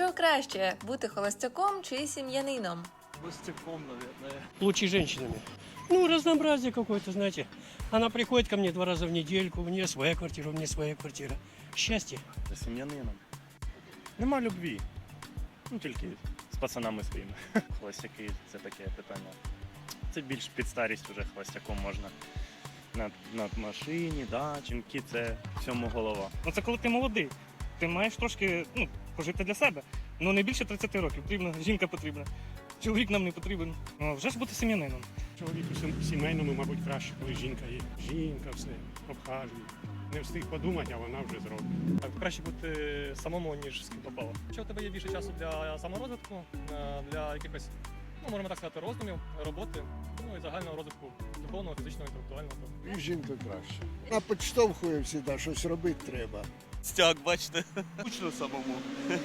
Що краще бути холостяком чи сім'янином? Гостяком, наверное. лучше женщинами. Ну, разнообразие какое-то, знаете. Она приходит ко мне два раза в недельку, у нее своя квартира, у меня своя квартира. Счастье. За сім'янином. Нема любві. Ну тільки з пацанами своїми. Холостяки це таке питання. Це більш під старість вже холостяком можна. На, на машині, да, жінки це всьому голова. Ну це коли ти молодий. Ти маєш трошки ну, пожити для себе. Ну не більше 30 років. Потрібна жінка потрібна. Чоловік нам не потрібен. Ну, вже ж бути сім'янином. Чоловіку сімейному, мабуть, краще, коли жінка є. Жінка все обхажує. Не встиг подумати, а вона вже зробить. Так, краще бути самому, ніж з ким попало. Якщо у тебе є більше часу для саморозвитку, е, для якихось, ну можемо так сказати, роздумів, роботи, ну і загального розвитку духовного, фізичного, інтелектуального. І жінка краще. Вона підштовхує завжди, щось робити треба. Стяг, бачите. Кучно самому.